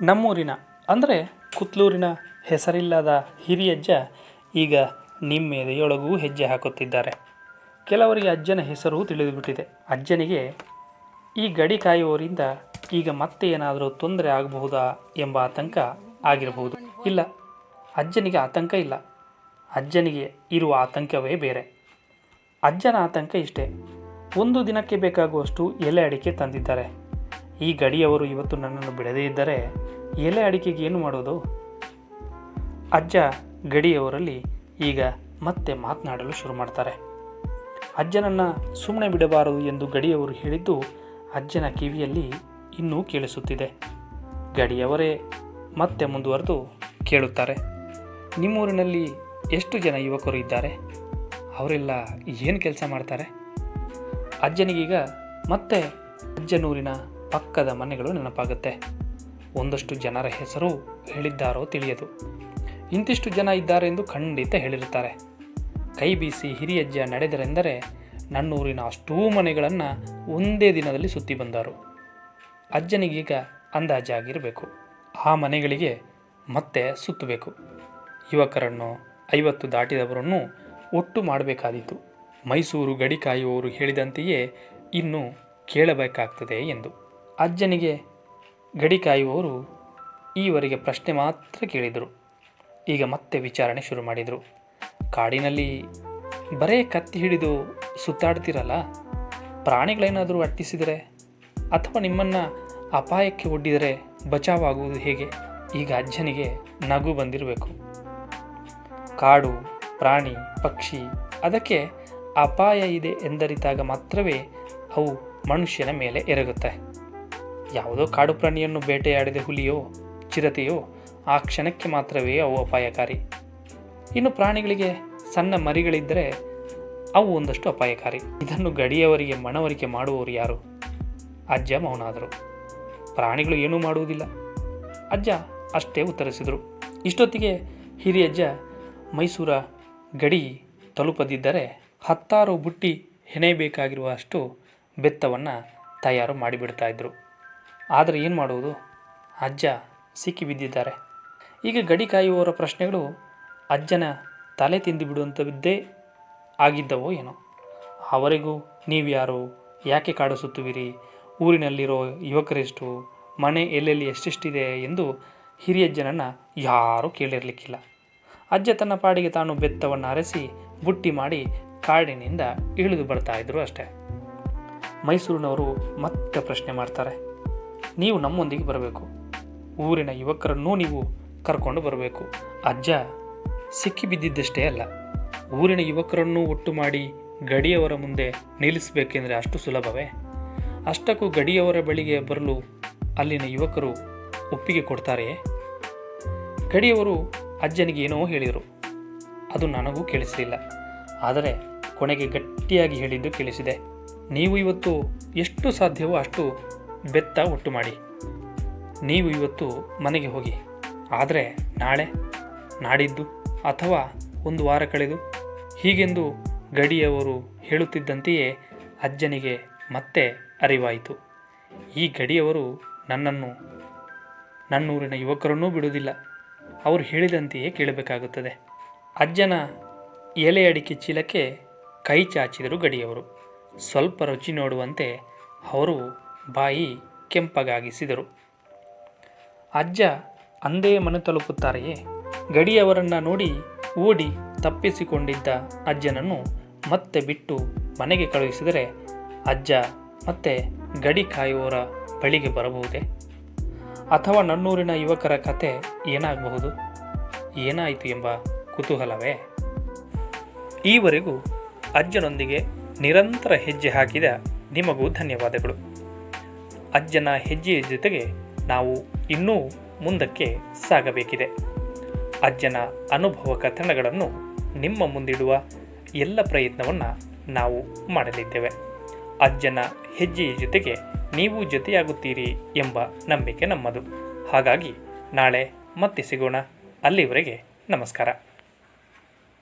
ನಮ್ಮೂರಿನ, ಅಂದರೆ ಕುತ್ಲೂರಿನ ಹೆಸರಿಲ್ಲದ ಹಿರಿಯಜ್ಜ ಈಗ ನಿಮ್ಮೆದೆಯೊಳಗೂ ಹೆಜ್ಜೆ ಹಾಕುತ್ತಿದ್ದಾರೆ. ಕೆಲವರಿಗೆ ಅಜ್ಜನ ಹೆಸರು ತಿಳಿದುಬಿಟ್ಟಿದೆ. ಅಜ್ಜನಿಗೆ, ಈ ಗಡಿ ಕಾಯುವವರಿಂದ ಈಗ ಮತ್ತೆ ಏನಾದರೂ ತೊಂದರೆ ಆಗಬಹುದಾ? ಎಂಬ ಆತಂಕ ಆಗಿರಬಹುದು. ಇಲ್ಲ, ಅಜ್ಜನಿಗೆ ಆತಂಕ ಇಲ್ಲ. ಅಜ್ಜನಿಗೆ ಇರುವ ಆತಂಕವೇ ಬೇರೆ. ಅಜ್ಜನ ಆತಂಕ ಇಷ್ಟೇ. ಒಂದು ದಿನಕ್ಕೆ ಬೇಕಾಗುವಷ್ಟು ಎಲೆ ಅಡಿಕೆ ತಂದಿದ್ದಾರೆ. ಈ ಗಡಿಯವರು ಇವತ್ತು ನನ್ನನ್ನು ಬಿಡದೇ ಇದ್ದರೆ ಎಲೆ ಅಡಿಕೆಗೆ ಏನು ಮಾಡೋದು? ಅಜ್ಜ ಗಡಿಯವರಲ್ಲಿ ಈಗ ಮತ್ತೆ ಮಾತನಾಡಲು ಶುರು ಮಾಡ್ತಾರೆ. ಅಜ್ಜನನ್ನು ಸುಮ್ಮನೆ ಬಿಡಬಾರದು ಎಂದು ಗಡಿಯವರು ಹೇಳಿದ್ದು ಅಜ್ಜನ ಕಿವಿಯಲ್ಲಿ ಇನ್ನೂ ಕೇಳಿಸುತ್ತಿದೆ. ಗಡಿಯವರೇ ಮತ್ತೆ ಮುಂದುವರೆದು ಕೇಳುತ್ತಾರೆ. ನಿಮ್ಮೂರಿನಲ್ಲಿ ಎಷ್ಟು ಜನ ಯುವಕರು ಇದ್ದಾರೆ? ಅವರೆಲ್ಲ ಏನು ಕೆಲಸ ಮಾಡ್ತಾರೆ? ಅಜ್ಜನಿಗೀಗ ಮತ್ತೆ ಅಜ್ಜನೂರಿನ ಪಕ್ಕದ ಮನೆಗಳು ನೆನಪಾಗುತ್ತೆ. ಒಂದಷ್ಟು ಜನರ ಹೆಸರು ಹೇಳಿದ್ದಾರೋ ತಿಳಿಯದು. ಇಂತಿಷ್ಟು ಜನ ಇದ್ದಾರೆ ಎಂದು ಖಂಡಿತ ಹೇಳಿರುತ್ತಾರೆ. ಕೈ ಬೀಸಿ ಹಿರಿಯಜ್ಜ ನಡೆದರೆಂದರೆ ನನ್ನೂರಿನ ಅಷ್ಟೂ ಮನೆಗಳನ್ನು ಒಂದೇ ದಿನದಲ್ಲಿ ಸುತ್ತಿ ಬಂದರು. ಅಜ್ಜನಿಗೀಗ ಅಂದಾಜಾಗಿರಬೇಕು. ಆ ಮನೆಗಳಿಗೆ ಮತ್ತೆ ಸುತ್ತಬೇಕು. ಯುವಕರನ್ನು ಐವತ್ತು ದಾಟಿದವರನ್ನು ಒಟ್ಟು ಮಾಡಬೇಕಾದೀತು. ಮೈಸೂರು ಗಡಿ ಕಾಯುವವರು ಹೇಳಿದಂತೆಯೇ ಇನ್ನು ಕೇಳಬೇಕಾಗ್ತದೆ ಎಂದು. ಅಜ್ಜನಿಗೆ ಗಡಿ ಕಾಯುವವರು ಈವರೆಗೆ ಪ್ರಶ್ನೆ ಮಾತ್ರ ಕೇಳಿದರು. ಈಗ ಮತ್ತೆ ವಿಚಾರಣೆ ಶುರು ಮಾಡಿದರು. ಕಾಡಿನಲ್ಲಿ ಬರೇ ಕತ್ತಿ ಹಿಡಿದು ಸುತ್ತಾಡ್ತಿರಲ್ಲ? ಪ್ರಾಣಿಗಳೇನಾದರೂ ಅಟ್ಟಿಸಿದರೆ ಅಥವಾ ನಿಮ್ಮನ್ನು ಅಪಾಯಕ್ಕೆ ಒಡ್ಡಿದರೆ ಬಚಾವಾಗುವುದು ಹೇಗೆ? ಈಗ ಅಜ್ಜನಿಗೆ ನಗು ಬಂದಿರಬೇಕು. ಕಾಡು, ಪ್ರಾಣಿ, ಪಕ್ಷಿ, ಅದಕ್ಕೆ ಅಪಾಯ ಇದೆ ಎಂದರಿತಾಗ ಮಾತ್ರವೇ ಅವು ಮನುಷ್ಯನ ಮೇಲೆ ಎರಗುತ್ತೆ. ಯಾವುದೋ ಕಾಡು ಪ್ರಾಣಿಯನ್ನು ಬೇಟೆಯಾಡಿದ ಹುಲಿಯೋ, ಚಿರತೆಯೋ, ಆ ಕ್ಷಣಕ್ಕೆ ಮಾತ್ರವೇ ಅವು ಅಪಾಯಕಾರಿ. ಇನ್ನು ಪ್ರಾಣಿಗಳಿಗೆ ಸಣ್ಣ ಮರಿಗಳಿದ್ದರೆ ಅವು ಒಂದಷ್ಟು ಅಪಾಯಕಾರಿ. ಇದನ್ನು ಗಡಿಯವರಿಗೆ ಮನವರಿಕೆ ಮಾಡುವವರು ಯಾರು? ಅಜ್ಜ ಮೌನಾದರು. ಪ್ರಾಣಿಗಳು ಏನೂ ಮಾಡುವುದಿಲ್ಲ. ಅಜ್ಜ ಅಷ್ಟೇ ಉತ್ತರಿಸಿದರು. ಇಷ್ಟೊತ್ತಿಗೆ ಹಿರಿಯಜ್ಜ ಮೈಸೂರ ಗಡಿ ತಲುಪದಿದ್ದರೆ ಹತ್ತಾರು ಬುಟ್ಟಿ ಹೆಣೆಯಬೇಕಾಗಿರುವಷ್ಟು ಬೆತ್ತವನ್ನು ತಯಾರು ಮಾಡಿಬಿಡ್ತಾ ಇದ್ದರು ಆದರೆ ಏನು ಮಾಡುವುದು? ಅಜ್ಜ ಸಿಕ್ಕಿ ಬಿದ್ದಿದ್ದಾರೆ. ಈಗ ಗಡಿ ಕಾಯುವವರ ಪ್ರಶ್ನೆಗಳು ಅಜ್ಜನ ತಲೆ ತಿಂದು ಬಿಡುವಂಥದ್ದೇ ಆಗಿದ್ದವೋ ಏನೋ? ಅವರಿಗೂ ನೀವ್ಯಾರು ಯಾಕೆ ಕಾಡಿಸುತ್ತುವಿರಿ ಊರಿನಲ್ಲಿರೋ ಯುವಕರೆಷ್ಟು? ಮನೆ ಎಲ್ಲೆಲ್ಲಿ ಎಷ್ಟೆಷ್ಟಿದೆ ಎಂದು ಹಿರಿಯಜ್ಜನನ್ನು ಯಾರೂ ಕೇಳಿರಲಿಕ್ಕಿಲ್ಲ. ಅಜ್ಜ ತನ್ನ ಪಾಡಿಗೆ ತಾನು ಬೆತ್ತವನ್ನು ಅರಸಿ ಬುಟ್ಟಿ ಮಾಡಿ ಕಾಡಿನಿಂದ ಇಳಿದು ಬರ್ತಾ ಇದ್ರು ಅಷ್ಟೇ. ಮೈಸೂರಿನವರು ಮತ್ತೆ ಪ್ರಶ್ನೆ ಮಾಡ್ತಾರೆ. ನೀವು ನಮ್ಮೊಂದಿಗೆ ಬರಬೇಕು. ಊರಿನ ಯುವಕರನ್ನೂ ನೀವು ಕರ್ಕೊಂಡು ಬರಬೇಕು. ಅಜ್ಜ ಸಿಕ್ಕಿಬಿದ್ದಿದ್ದಷ್ಟೇ ಅಲ್ಲ, ಊರಿನ ಯುವಕರನ್ನು ಒಟ್ಟು ಮಾಡಿ ಗಡಿಯವರ ಮುಂದೆ ನಿಲ್ಲಿಸಬೇಕೆಂದರೆ ಅಷ್ಟು ಸುಲಭವೇ? ಅಷ್ಟಕ್ಕೂ ಗಡಿಯವರ ಬಳಿಗೆ ಬರಲು ಅಲ್ಲಿನ ಯುವಕರು ಒಪ್ಪಿಗೆ ಕೊಡ್ತಾರೆಯೇ? ಗಡಿಯವರು ಅಜ್ಜನಿಗೆ ಏನೋ ಹೇಳಿದರು. ಅದು ನನಗೂ ಕೇಳಿಸಲಿಲ್ಲ. ಆದರೆ ಕೊನೆಗೆ ಗಟ್ಟಿಯಾಗಿ ಹೇಳಿದ್ದು ಕೇಳಿಸಿದೆ. ನೀವು ಇವತ್ತು ಎಷ್ಟು ಸಾಧ್ಯವೋ ಅಷ್ಟು ಬೆತ್ತ ಒಟ್ಟು ಮಾಡಿ. ನೀವು ಇವತ್ತು ಮನೆಗೆ ಹೋಗಿ, ಆದರೆ ನಾಳೆ ನಾಡಿದ್ದು ಅಥವಾ ಒಂದು ವಾರ ಕಳೆದು ಹೀಗೆಂದು ಗಡಿಯವರು ಹೇಳುತ್ತಿದ್ದಂತೆಯೇ ಅಜ್ಜನಿಗೆ ಮತ್ತೆ ಅರಿವಾಯಿತು. ಈ ಗಡಿಯವರು ನನ್ನನ್ನು, ನನ್ನೂರಿನ ಯುವಕರನ್ನೂ ಬಿಡುವುದಿಲ್ಲ. ಅವರು ಹೇಳಿದಂತೆಯೇ ಕೇಳಬೇಕಾಗುತ್ತದೆ. ಅಜ್ಜನ ಎಲೆ ಅಡಿಕೆ ಚೀಲಕ್ಕೆ ಕೈ ಚಾಚಿದರು ಗಡಿಯವರು. ಸ್ವಲ್ಪ ರುಚಿ ನೋಡುವಂತೆ ಅವರು ಬಾಯಿ ಕೆಂಪಗಾಗಿಸಿದರು. ಅಜ್ಜ ಅಂದೇ ಮನೆ ತಲುಪುತ್ತಾರೆಯೇ? ಗಡಿಯವರನ್ನು ನೋಡಿ ಓಡಿ ತಪ್ಪಿಸಿಕೊಂಡಿದ್ದ ಅಜ್ಜನನ್ನು ಮತ್ತೆ ಬಿಟ್ಟು ಮನೆಗೆ ಕಳುಹಿಸಿದರೆ ಅಜ್ಜ ಮತ್ತೆ ಗಡಿ ಕಾಯುವವರ ಬಳಿಗೆ ಬರಬಹುದೇ? ಅಥವಾ ನನ್ನೂರಿನ ಯುವಕರ ಕತೆ ಏನಾಗಬಹುದು? ಏನಾಯಿತು ಎಂಬ ಕುತೂಹಲವೇ? ಈವರೆಗೂ ಅಜ್ಜನೊಂದಿಗೆ ನಿರಂತರ ಹೆಜ್ಜೆ ಹಾಕಿದ ನಿಮಗೂ ಧನ್ಯವಾದಗಳು. ಅಜ್ಜನ ಹೆಜ್ಜೆಯ ಜೊತೆಗೆ ನಾವು ಇನ್ನೂ ಮುಂದಕ್ಕೆ ಸಾಗಬೇಕಿದೆ. ಅಜ್ಜನ ಅನುಭವ ಕಥನಗಳನ್ನು ನಿಮ್ಮ ಮುಂದಿಡುವ ಎಲ್ಲ ಪ್ರಯತ್ನವನ್ನು ನಾವು ಮಾಡಲಿದ್ದೇವೆ. ಅಜ್ಜನ ಹೆಜ್ಜೆಯ ಜೊತೆಗೆ ನೀವು ಜೊತೆಯಾಗುತ್ತೀರಿ ಎಂಬ ನಂಬಿಕೆ ನಮ್ಮದು. ಹಾಗಾಗಿ ನಾಳೆ ಮತ್ತೆ ಸಿಗೋಣ. ಅಲ್ಲಿವರೆಗೆ ನಮಸ್ಕಾರ.